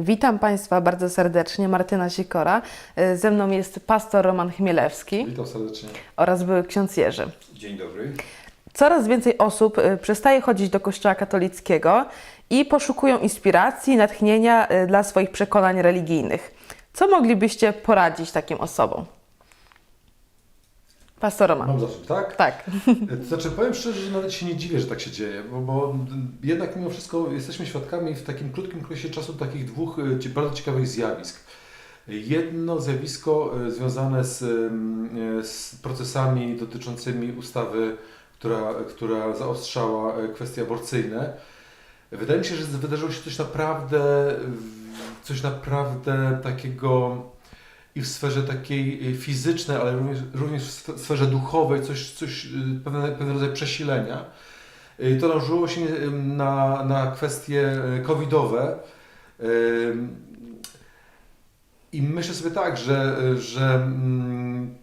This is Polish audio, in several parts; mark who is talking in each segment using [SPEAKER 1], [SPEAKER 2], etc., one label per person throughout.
[SPEAKER 1] Witam Państwa bardzo serdecznie, Martyna Sikora. E, Ze mną jest pastor Roman Chmielewski
[SPEAKER 2] Witam serdecznie.
[SPEAKER 1] oraz były ksiądz Jerzy.
[SPEAKER 3] Dzień dobry.
[SPEAKER 1] Coraz więcej osób e, przestaje chodzić do kościoła katolickiego i poszukują inspiracji, natchnienia e, dla swoich przekonań religijnych. Co moglibyście poradzić takim osobom? Pastor Roman.
[SPEAKER 2] Mam zacząć, tak?
[SPEAKER 1] Tak.
[SPEAKER 2] Znaczy, powiem szczerze, że nawet się nie dziwię, że tak się dzieje, bo, bo jednak mimo wszystko jesteśmy świadkami w takim krótkim okresie czasu takich dwóch e, bardzo ciekawych zjawisk. Jedno zjawisko e, związane z, e, z procesami dotyczącymi ustawy, która, która zaostrzała kwestie aborcyjne. Wydaje mi się, że wydarzyło się coś naprawdę, coś naprawdę takiego i w sferze takiej y, fizycznej, ale również, również w sfe- sferze duchowej, coś, coś y, pewne, pewien rodzaj przesilenia. Y, To nałożyło się y, na, na kwestie y, covidowe. Y, I myślę sobie tak, że, że mm,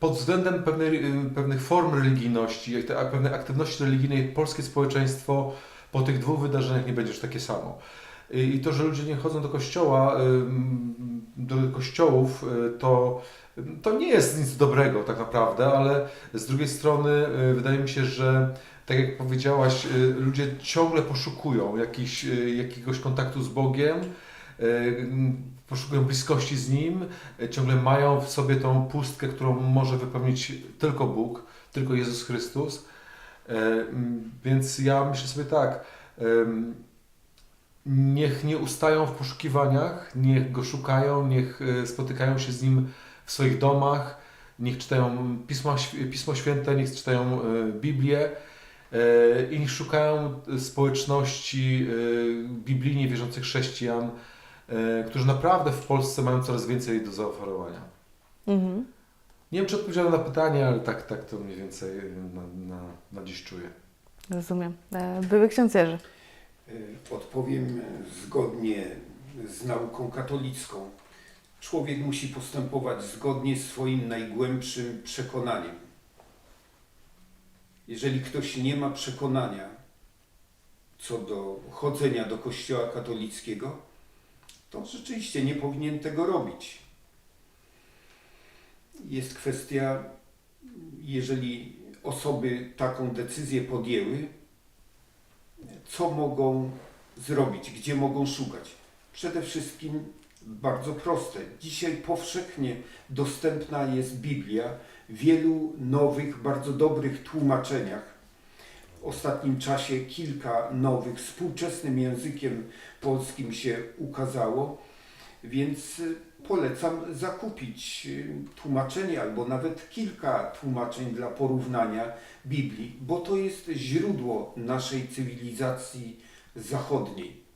[SPEAKER 2] pod względem pewnej, y, pewnych form religijności, pewnej aktywności religijnej, polskie społeczeństwo po tych dwóch wydarzeniach nie będzie już takie samo. Y, I to, że ludzie nie chodzą do kościoła, ym, do kościołów, y, to, to nie jest nic dobrego tak naprawdę, ale z drugiej strony y, wydaje mi się, że tak jak powiedziałaś, y, ludzie ciągle poszukują y, jakiegoś kontaktu z Bogiem, y, poszukują bliskości z Nim, y, ciągle mają w sobie tą pustkę, którą może wypełnić tylko Bóg, tylko Jezus Chrystus. Y, Więc ja myślę sobie tak, niech nie ustają w poszukiwaniach, niech go szukają, niech e, spotykają się z nim w swoich domach, niech czytają Pismo, Pismo Święte, niech czytają e, Biblię e, i niech szukają społeczności biblijnie wierzących chrześcijan, którzy naprawdę w Polsce mają coraz więcej do zaoferowania.
[SPEAKER 1] Mhm.
[SPEAKER 2] Nie wiem, czy odpowiedziałem na pytanie, ale tak, tak to mniej więcej na, na, na dziś czuję.
[SPEAKER 1] Rozumiem. Były ksiądz Jerzy.
[SPEAKER 3] E, Odpowiem zgodnie z nauką katolicką. Człowiek musi postępować zgodnie z swoim najgłębszym przekonaniem. Jeżeli ktoś nie ma przekonania co do chodzenia do kościoła katolickiego, to rzeczywiście nie powinien tego robić. Jest kwestia, jeżeli osoby taką decyzję podjęły, co mogą zrobić, gdzie mogą szukać. Przede wszystkim bardzo proste. Dzisiaj powszechnie dostępna jest Biblia w wielu nowych, bardzo dobrych tłumaczeniach. W ostatnim czasie kilka nowych, współczesnym językiem polskim się ukazało, więc polecam zakupić y, tłumaczenie albo nawet kilka tłumaczeń dla porównania Biblii, bo to jest źródło naszej cywilizacji zachodniej.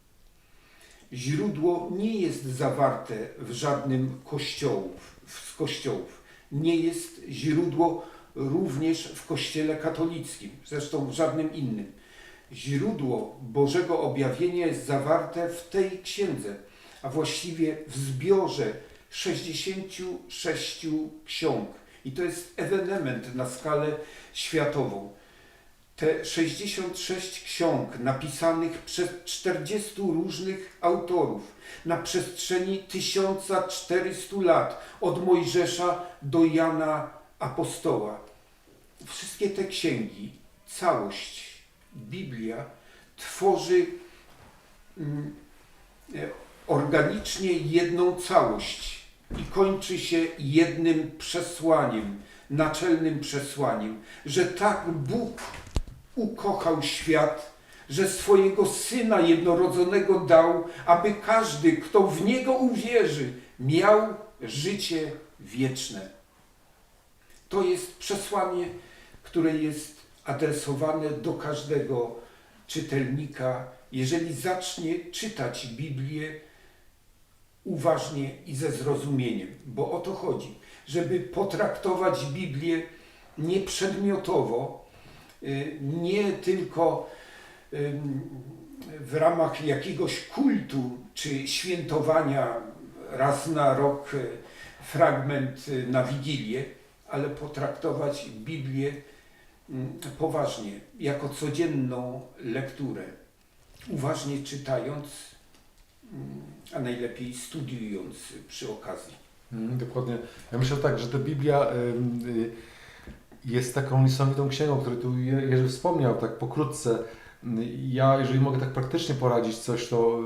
[SPEAKER 3] Źródło nie jest zawarte w żadnym kościołów, z kościołów. Nie jest źródło również w kościele katolickim, zresztą w żadnym innym. Źródło Bożego objawienia jest zawarte w tej księdze, a właściwie w zbiorze 66 ksiąg. I to jest ewenement na skalę światową. Te 66 ksiąg napisanych przez 40 różnych autorów na przestrzeni 1400 lat, od Mojżesza do Jana Apostoła. Wszystkie te księgi, całość, Biblia tworzy mm, e, organicznie jedną całość i kończy się jednym przesłaniem, naczelnym przesłaniem, że tak Bóg ukochał świat, że swojego Syna jednorodzonego dał, aby każdy, kto w Niego uwierzy, miał życie wieczne. To jest przesłanie, które jest adresowane do każdego czytelnika, jeżeli zacznie czytać Biblię uważnie i ze zrozumieniem, bo o to chodzi, żeby potraktować Biblię nie przedmiotowo, y, nie tylko w ramach jakiegoś kultu czy świętowania raz na rok y, fragment y, na Wigilię, ale potraktować Biblię poważnie, jako codzienną lekturę. Uważnie czytając, a najlepiej studiując przy okazji.
[SPEAKER 2] Mm, dokładnie. Ja myślę tak, że ta Biblia y, jest taką niesamowitą księgą, o której tu Je- Jerzy wspomniał tak pokrótce. Ja, jeżeli mogę tak praktycznie poradzić coś, to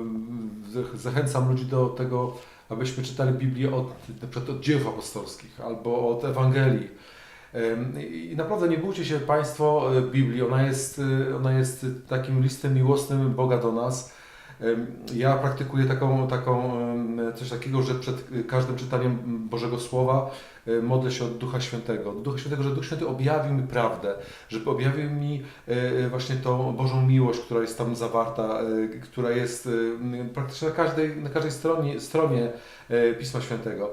[SPEAKER 2] zachęcam ludzi do tego, abyśmy czytali Biblię od, na przykład od dzieł apostolskich albo od Ewangelii. I naprawdę nie bójcie się Państwo y, Biblii, ona jest, y, ona jest takim listem miłosnym Boga do nas. Ja praktykuję taką, taką, coś takiego, że przed każdym czytaniem Bożego Słowa modlę się od Ducha Świętego. Od Ducha Świętego, że Duch Święty objawił mi prawdę, żeby objawił mi y, właśnie tą Bożą miłość, która jest tam zawarta, y, która jest praktycznie na każdej, na każdej stronie, stronie y, Pisma Świętego.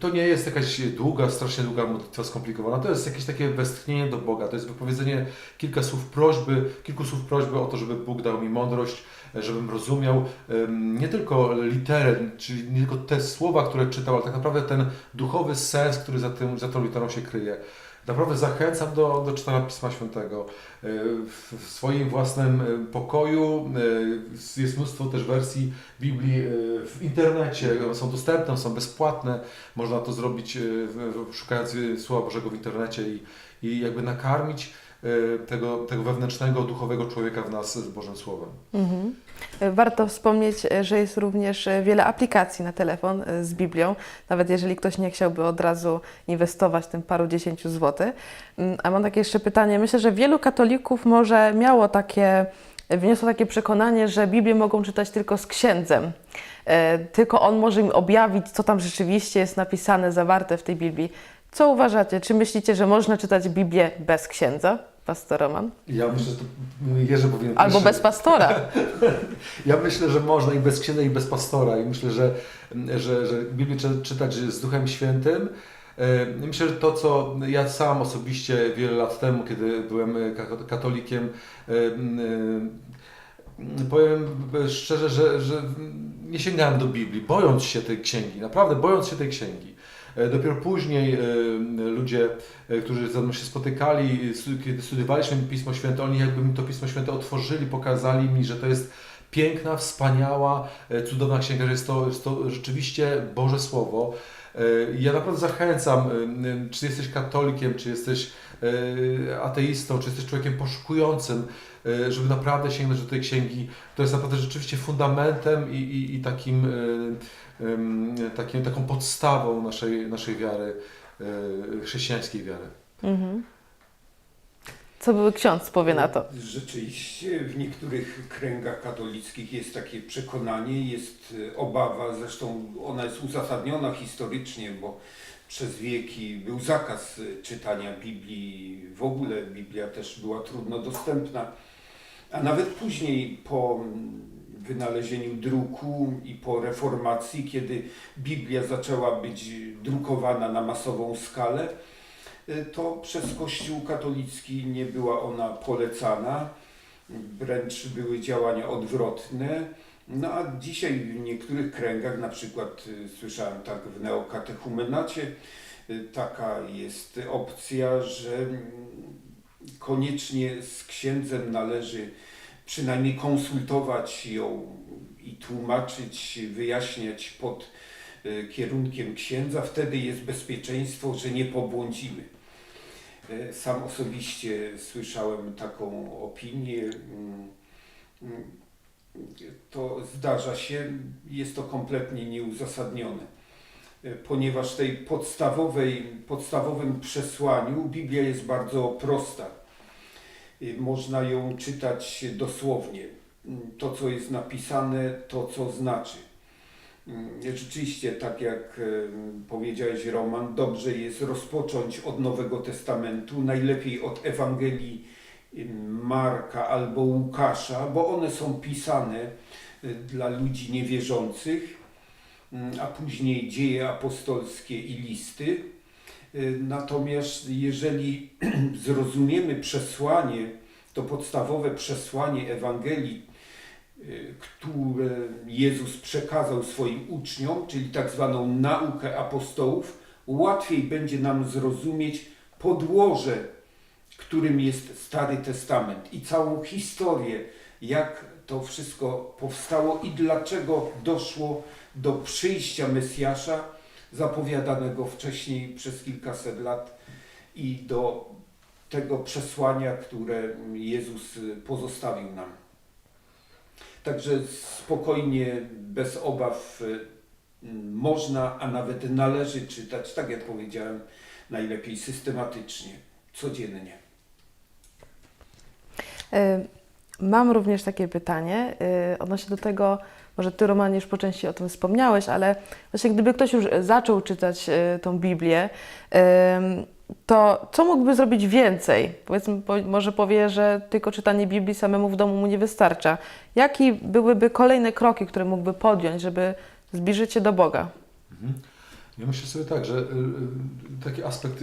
[SPEAKER 2] To nie jest jakaś długa, strasznie długa modlitwa skomplikowana, to jest jakieś takie westchnienie do Boga, to jest wypowiedzenie kilka słów prośby, kilku słów prośby o to, żeby Bóg dał mi mądrość, żebym rozumiał nie tylko literę, czyli nie tylko te słowa, które czytał, ale tak naprawdę ten duchowy sens, który za, tym, za tą literą się kryje. Naprawdę zachęcam do, do czytania Pisma Świętego. E, W, swoim własnym e, pokoju e, jest mnóstwo też wersji Biblii w internecie. Są dostępne, są bezpłatne. Można to zrobić szukając Słowa Bożego w internecie i, i jakby nakarmić tego, tego wewnętrznego, duchowego człowieka w nas z Bożym Słowem.
[SPEAKER 1] Mhm. Warto wspomnieć, e, że jest również e, wiele aplikacji na telefon e, z Biblią, nawet jeżeli ktoś nie chciałby od razu inwestować tym paru dziesięciu złotych. Mm, A mam takie jeszcze pytanie. Myślę, że wielu katolików może miało takie, wniosło takie przekonanie, że Biblię mogą czytać tylko z księdzem. E, Tylko on może im objawić, co tam rzeczywiście jest napisane, zawarte w tej Biblii. Co uważacie? Czy myślicie, że można czytać Biblię bez księdza, pastor Roman?
[SPEAKER 2] Ja myślę, że to Jerzy powinien
[SPEAKER 1] Albo bez pastora?
[SPEAKER 2] Ja myślę, że można i bez księdza, i bez pastora. I myślę, że, że, że Biblię trzeba czytać z Duchem Świętym. E, Myślę, że to, co ja sam osobiście wiele lat temu, kiedy byłem ka- katolikiem, e, e, powiem szczerze, że, że nie sięgałem do Biblii, bojąc się tej księgi, naprawdę bojąc się tej księgi. E, Dopiero później e, ludzie, e, którzy ze mną się spotykali, kiedy studiowaliśmy Pismo Święte, oni jakby mi to Pismo Święte otworzyli, pokazali mi, że to jest piękna, wspaniała, cudowna księga, że jest to, jest to rzeczywiście Boże Słowo. Ja naprawdę zachęcam, czy jesteś katolikiem, czy jesteś ateistą, czy jesteś człowiekiem poszukującym, e, żeby naprawdę sięgnąć do tej księgi. To jest naprawdę rzeczywiście fundamentem i, i, i takim, e, takim, taką podstawą naszej, naszej wiary, e, chrześcijańskiej wiary.
[SPEAKER 1] Mhm. Co by ksiądz powie na to?
[SPEAKER 3] Rzeczywiście w niektórych kręgach katolickich jest takie przekonanie, jest e, obawa, zresztą ona jest uzasadniona historycznie, bo przez wieki. Był zakaz e, czytania Biblii, w ogóle Biblia też była trudno dostępna, a nawet później po mm, wynalezieniu druku i po reformacji, kiedy Biblia zaczęła być drukowana na masową skalę, y, to przez Kościół katolicki nie była ona polecana, wręcz były działania odwrotne. No a dzisiaj w niektórych kręgach, na przykład y, słyszałem tak w neokatechumenacie, y, taka jest opcja, że mm, koniecznie z księdzem należy przynajmniej konsultować ją i tłumaczyć, wyjaśniać pod y, kierunkiem księdza, wtedy jest bezpieczeństwo, że nie pobłądzimy. Sam osobiście słyszałem taką opinię. To zdarza się, jest to kompletnie nieuzasadnione, E, ponieważ tej podstawowej, podstawowym przesłaniu Biblia jest bardzo prosta. Y, Można ją czytać dosłownie. Mm, To, co jest napisane, to, co znaczy. Mm, Rzeczywiście, tak jak em, powiedziałeś, Roman, dobrze jest rozpocząć od Nowego Testamentu, najlepiej od Ewangelii Marka albo Łukasza, bo one są pisane y, dla ludzi niewierzących, mm, a później dzieje apostolskie i listy. Y, Natomiast jeżeli zrozumiemy przesłanie, to podstawowe przesłanie Ewangelii, y, które Jezus przekazał swoim uczniom, czyli tak zwaną naukę apostołów, łatwiej będzie nam zrozumieć podłoże, którym jest Stary Testament i całą historię, jak to wszystko powstało i dlaczego doszło do przyjścia Mesjasza zapowiadanego wcześniej przez kilkaset lat i do tego przesłania, które Jezus pozostawił nam. Także spokojnie, bez obaw można, a nawet należy czytać, tak jak powiedziałem, najlepiej systematycznie, codziennie.
[SPEAKER 1] Y, Mam również takie pytanie y, odnośnie do tego, może Ty, Roman, już po części o tym wspomniałeś, ale właśnie gdyby ktoś już zaczął czytać y, tą Biblię, to co mógłby zrobić więcej? Powiedzmy, po, może powie, że tylko czytanie Biblii samemu w domu mu nie wystarcza. Jakie byłyby kolejne kroki, które mógłby podjąć, żeby zbliżyć się do Boga?
[SPEAKER 2] Mhm. Ja myślę sobie tak, że y, y, taki aspekt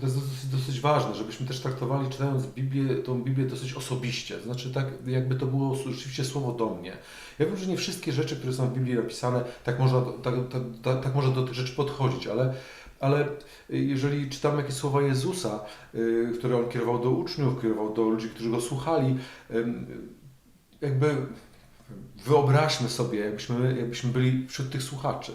[SPEAKER 2] to jest dosyć, dosyć ważny, żebyśmy też traktowali, czytając Biblię, tą Biblię dosyć osobiście. Znaczy tak, jakby to było rzeczywiście słowo do mnie. Ja wiem, że nie wszystkie rzeczy, które są w Biblii napisane, tak można, tak, tak, tak, tak można do tych rzeczy podchodzić, ale, ale jeżeli czytamy jakieś słowa Jezusa, y, które On kierował do uczniów, kierował do ludzi, którzy Go słuchali, jakby wyobraźmy sobie, jakbyśmy, jakbyśmy byli wśród tych słuchaczy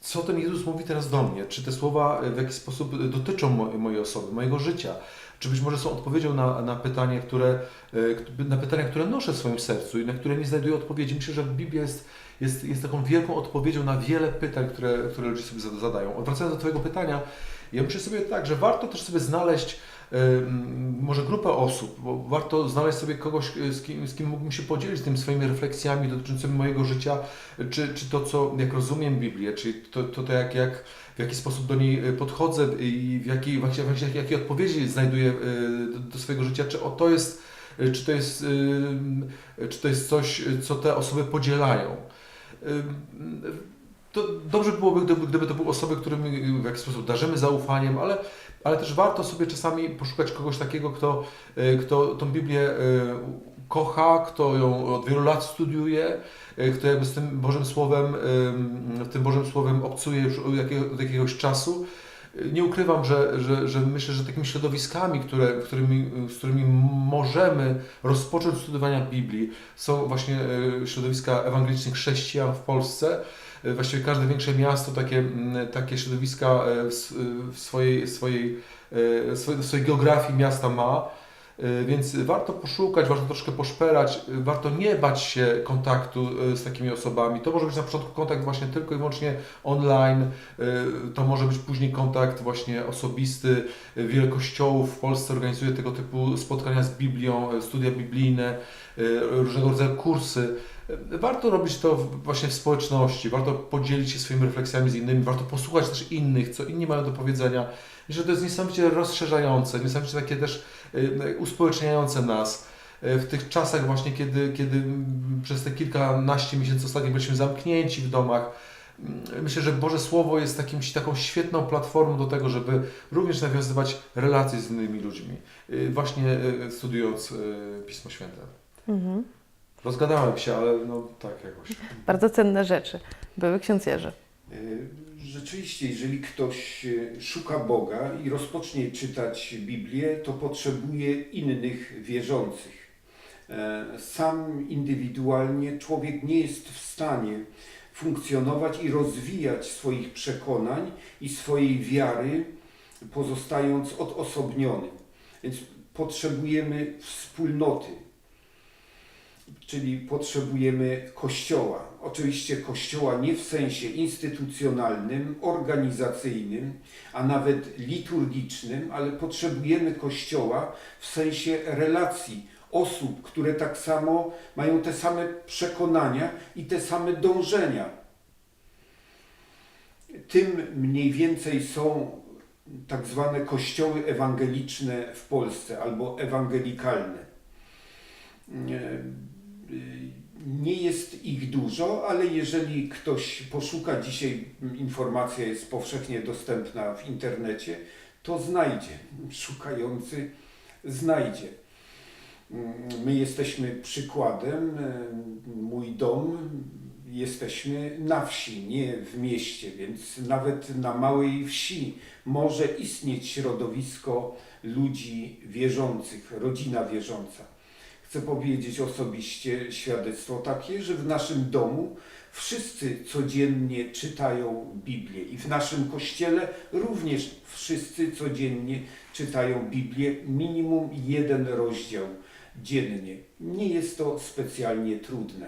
[SPEAKER 2] co ten Jezus mówi teraz do mnie? Czy te słowa w jakiś sposób dotyczą mo- mojej osoby, mojego życia? Czy być może są odpowiedzią na, na, pytanie, które, e, na pytania, które noszę w swoim sercu i na które nie znajduję odpowiedzi? Myślę, że Biblia jest, jest, jest taką wielką odpowiedzią na wiele pytań, które, które ludzie sobie zada- zadają. Wracając do Twojego pytania, ja myślę sobie tak, że warto też sobie znaleźć e, może grupę osób, bo warto znaleźć sobie kogoś, e, z kim, z kim mógłbym się podzielić tymi swoimi refleksjami dotyczącymi mojego życia, czy, czy to, co, jak rozumiem Biblię, czy to, to, to jak, jak, w jaki sposób do niej e, podchodzę i w jakiej, właśnie, właśnie, jakie odpowiedzi znajduję e, do, do swojego życia, czy o to jest, czy to jest, czy to jest coś, co te osoby podzielają. To dobrze byłoby, gdyby, gdyby to były osoby, którymi w jakiś sposób darzymy zaufaniem, ale, ale też warto sobie czasami poszukać kogoś takiego, kto, e, kto tą Biblię e, kocha, kto ją od wielu lat studiuje, e, kto jakby z tym Bożym Słowem, em, tym Bożym Słowem obcuje już od jakiegoś czasu. Nie ukrywam, że, że, że myślę, że takimi środowiskami, które, którymi, z którymi możemy rozpocząć studiowania Biblii, są właśnie e, środowiska ewangelicznych chrześcijan w Polsce. E, Właściwie każde większe miasto takie, takie środowiska e, w, swojej, swojej, swojej, swojej geografii miasta ma. E, Więc warto poszukać, warto troszkę poszperać, e, warto nie bać się kontaktu e, z takimi osobami. To może być na początku kontakt właśnie tylko i wyłącznie online, to może być później kontakt właśnie osobisty. Wiele kościołów w Polsce organizuje tego typu spotkania z Biblią, studia biblijne, różnego rodzaju kursy. Warto robić to właśnie w społeczności, warto podzielić się swoimi refleksjami z innymi, warto posłuchać też innych, co inni mają do powiedzenia. Myślę, że to jest niesamowicie rozszerzające, niesamowicie takie też e, uspołeczniające nas e, w tych czasach właśnie, kiedy, kiedy przez te kilkanaście miesięcy ostatnich byliśmy zamknięci w domach. Mm, Myślę, że Boże Słowo jest takim, taką świetną platformą do tego, żeby również nawiązywać relacje z innymi ludźmi, e, właśnie studiując Pismo Święte.
[SPEAKER 1] Mhm.
[SPEAKER 2] Rozgadałem się, ale no tak jakoś.
[SPEAKER 1] Bardzo cenne rzeczy. Były ksiądz Jerzy.
[SPEAKER 3] Rzeczywiście, jeżeli ktoś y, szuka Boga i rozpocznie czytać Biblię, to potrzebuje innych wierzących. E, Sam indywidualnie człowiek nie jest w stanie funkcjonować i rozwijać swoich przekonań i swojej wiary, pozostając odosobnionym. Więc potrzebujemy wspólnoty, czyli potrzebujemy kościoła. Oczywiście kościoła nie w sensie instytucjonalnym, organizacyjnym, a nawet liturgicznym, ale potrzebujemy kościoła w sensie relacji osób, które tak samo mają te same przekonania i te same dążenia. Tym mniej więcej są tak zwane kościoły ewangeliczne w Polsce albo ewangelikalne. E, Nie jest ich dużo, ale jeżeli ktoś poszuka, dzisiaj informacja jest powszechnie dostępna w internecie, to znajdzie. Szukający znajdzie. My jesteśmy przykładem. Mój dom jesteśmy na wsi, nie w mieście, więc nawet na małej wsi może istnieć środowisko ludzi wierzących, rodzina wierząca. Chcę powiedzieć osobiście świadectwo takie, że w naszym domu wszyscy codziennie czytają Biblię i w naszym kościele również wszyscy codziennie czytają Biblię, minimum jeden rozdział dziennie. Nie jest to specjalnie trudne.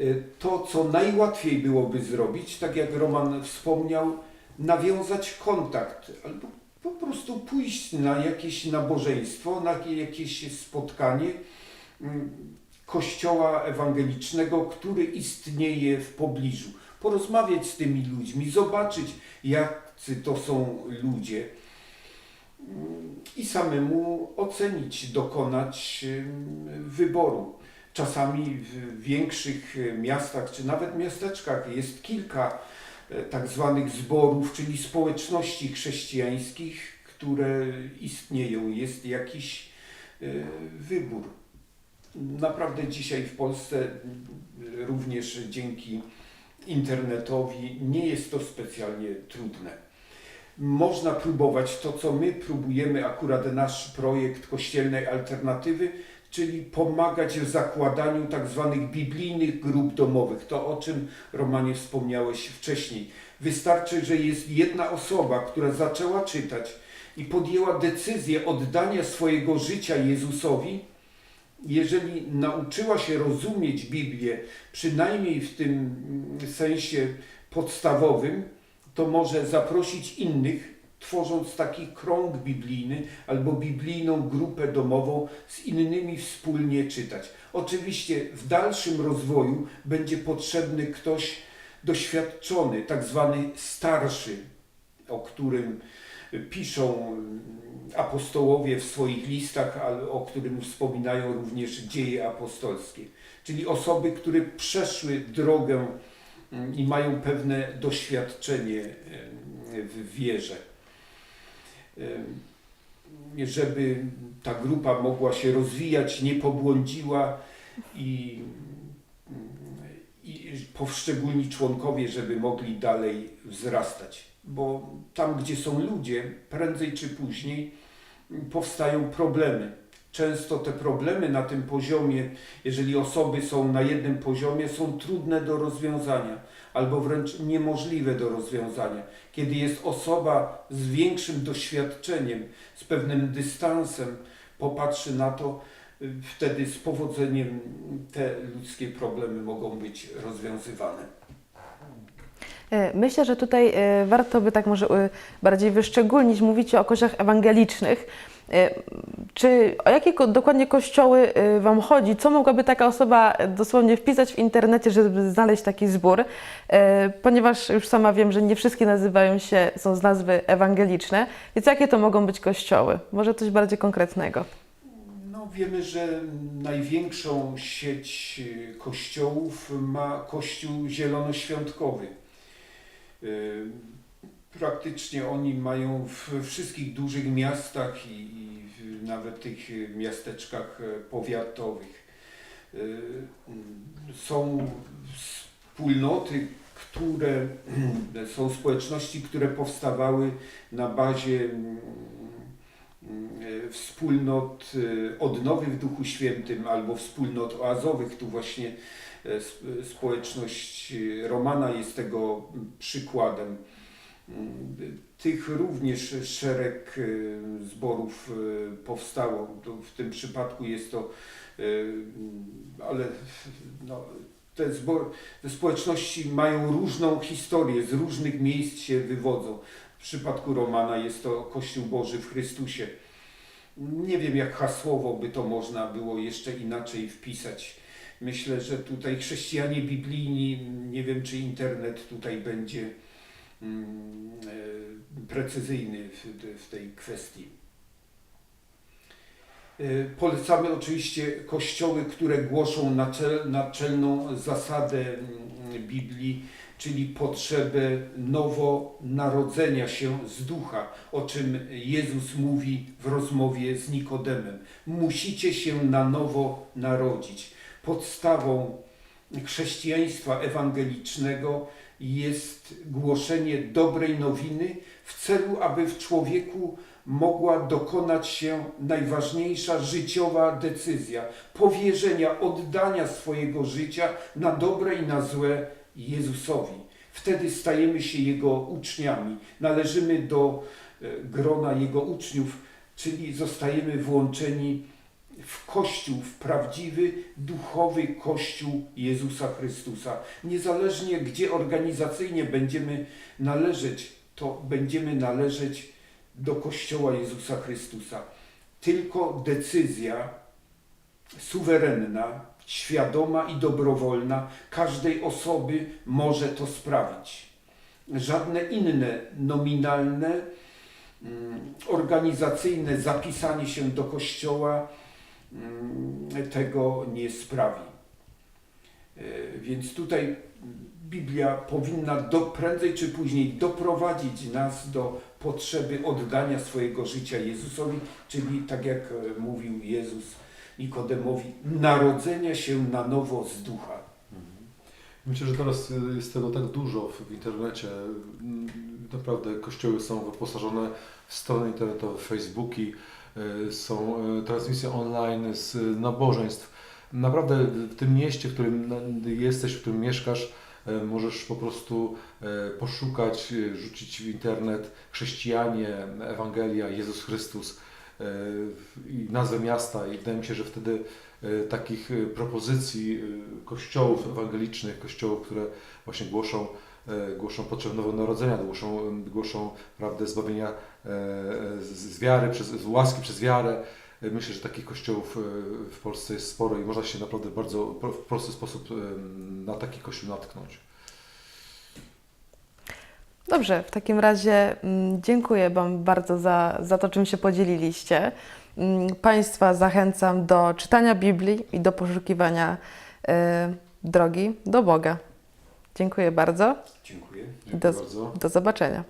[SPEAKER 3] Y, To, co najłatwiej byłoby zrobić, tak jak Roman wspomniał, nawiązać kontakt albo po prostu pójść na jakieś nabożeństwo, na jakieś spotkanie mm, kościoła ewangelicznego, który istnieje w pobliżu. Porozmawiać z tymi ludźmi, zobaczyć, jacy to są ludzie mm, i samemu ocenić, dokonać ym, wyboru. Czasami w większych miastach czy nawet miasteczkach jest kilka tak zwanych zborów, czyli społeczności chrześcijańskich, które istnieją. Jest jakiś e, wybór. Naprawdę dzisiaj w Polsce również dzięki internetowi nie jest to specjalnie trudne. Można próbować to, co my próbujemy, akurat nasz projekt kościelnej alternatywy, czyli pomagać w zakładaniu tak zwanych biblijnych grup domowych. To o czym Romanie wspomniałeś wcześniej. Wystarczy, że jest jedna osoba, która zaczęła czytać i podjęła decyzję oddania swojego życia Jezusowi. Jeżeli nauczyła się rozumieć Biblię, przynajmniej w tym mm, sensie podstawowym, to może zaprosić innych, tworząc taki krąg biblijny albo biblijną grupę domową z innymi wspólnie czytać. Oczywiście w dalszym rozwoju będzie potrzebny ktoś doświadczony, tak zwany starszy, o którym piszą apostołowie w swoich listach, o którym wspominają również dzieje apostolskie. Czyli osoby, które przeszły drogę i mają pewne doświadczenie w wierze. Żeby ta grupa mogła się rozwijać, nie pobłądziła i, i poszczególni członkowie, żeby mogli dalej wzrastać. Bo tam, gdzie są ludzie, prędzej czy później powstają problemy. Często te problemy na tym poziomie, jeżeli osoby są na jednym poziomie, są trudne do rozwiązania albo wręcz niemożliwe do rozwiązania. Kiedy jest osoba z większym doświadczeniem, z pewnym dystansem, popatrzy na to, wtedy z powodzeniem te ludzkie problemy mogą być rozwiązywane.
[SPEAKER 1] E, Myślę, że tutaj e, warto by tak może e, bardziej wyszczególnić, mówicie o kościołach ewangelicznych. E, Czy o jakie dokładnie kościoły e, Wam chodzi? Co mogłaby taka osoba dosłownie wpisać w internecie, żeby znaleźć taki zbór? E, Ponieważ już sama wiem, że nie wszystkie nazywają się, są z nazwy ewangeliczne, więc jakie to mogą być kościoły? Może coś bardziej konkretnego.
[SPEAKER 3] No, wiemy, że największą sieć y, kościołów ma Kościół Zielonoświątkowy. Praktycznie oni mają w wszystkich dużych miastach i, i nawet tych miasteczkach e, powiatowych. Mm, Są wspólnoty, które są społeczności, które powstawały na bazie mm, mm, wspólnot y, odnowy w Duchu Świętym albo wspólnot oazowych. Tu właśnie e, sp- społeczność Romana jest tego przykładem. Tych również szereg y, zborów y, powstało. W tym przypadku jest to, y, ale no, te, zbor, społeczności mają różną historię, z różnych miejsc się wywodzą. W przypadku Romana jest to Kościół Boży w Chrystusie. Nie wiem, jak hasłowo by to można było jeszcze inaczej wpisać. Myślę, że tutaj chrześcijanie biblijni, nie wiem, czy internet tutaj będzie e, precyzyjny w, w tej kwestii. E, Polecamy oczywiście kościoły, które głoszą naczel, naczelną zasadę mm, Biblii, czyli potrzebę nowonarodzenia się z ducha, o czym Jezus mówi w rozmowie z Nikodemem. Musicie się na nowo narodzić. Podstawą chrześcijaństwa ewangelicznego jest głoszenie dobrej nowiny w celu, aby w człowieku mogła dokonać się najważniejsza życiowa decyzja powierzenia, oddania swojego życia na dobre i na złe Jezusowi. Wtedy stajemy się Jego uczniami, należymy do e, grona Jego uczniów, czyli zostajemy włączeni w Kościół, w prawdziwy, duchowy Kościół Jezusa Chrystusa. Niezależnie gdzie organizacyjnie będziemy należeć, to będziemy należeć do Kościoła Jezusa Chrystusa. Tylko decyzja suwerenna, świadoma i dobrowolna każdej osoby może to sprawić. Żadne inne nominalne, mm, organizacyjne zapisanie się do Kościoła tego nie sprawi. E, Więc tutaj Biblia powinna do, prędzej czy później doprowadzić nas do potrzeby oddania swojego życia Jezusowi, czyli tak jak e, mówił Jezus Nikodemowi, narodzenia się na nowo z ducha.
[SPEAKER 2] Myślę, że teraz y, jest tego tak dużo w internecie. Mm, Naprawdę kościoły są wyposażone w strony internetowe, Facebooki, są y, transmisje online z nabożeństw. Naprawdę w tym mieście, w którym jesteś, w którym mieszkasz, y, możesz po prostu poszukać, rzucić w internet chrześcijanie, Ewangelia, Jezus Chrystus i nazwę miasta i wydaje mi się, że wtedy takich propozycji kościołów ewangelicznych, kościołów, które właśnie głoszą, głoszą potrzebę nowonarodzenia, głoszą, y, głoszą prawdę zbawienia y, z wiary, przez, z łaski przez wiarę. Y, Myślę, że takich kościołów y, w Polsce jest sporo i można się naprawdę bardzo w prosty sposób y, na taki kościół natknąć.
[SPEAKER 1] Dobrze, w takim razie mm, dziękuję Wam bardzo za, za to, czym się podzieliliście. Mm, Państwa zachęcam do czytania Biblii i do poszukiwania e, drogi do Boga. Dziękuję bardzo
[SPEAKER 3] Dziękuję.
[SPEAKER 2] Dziękuję
[SPEAKER 1] Do-
[SPEAKER 2] bardzo.
[SPEAKER 1] do zobaczenia.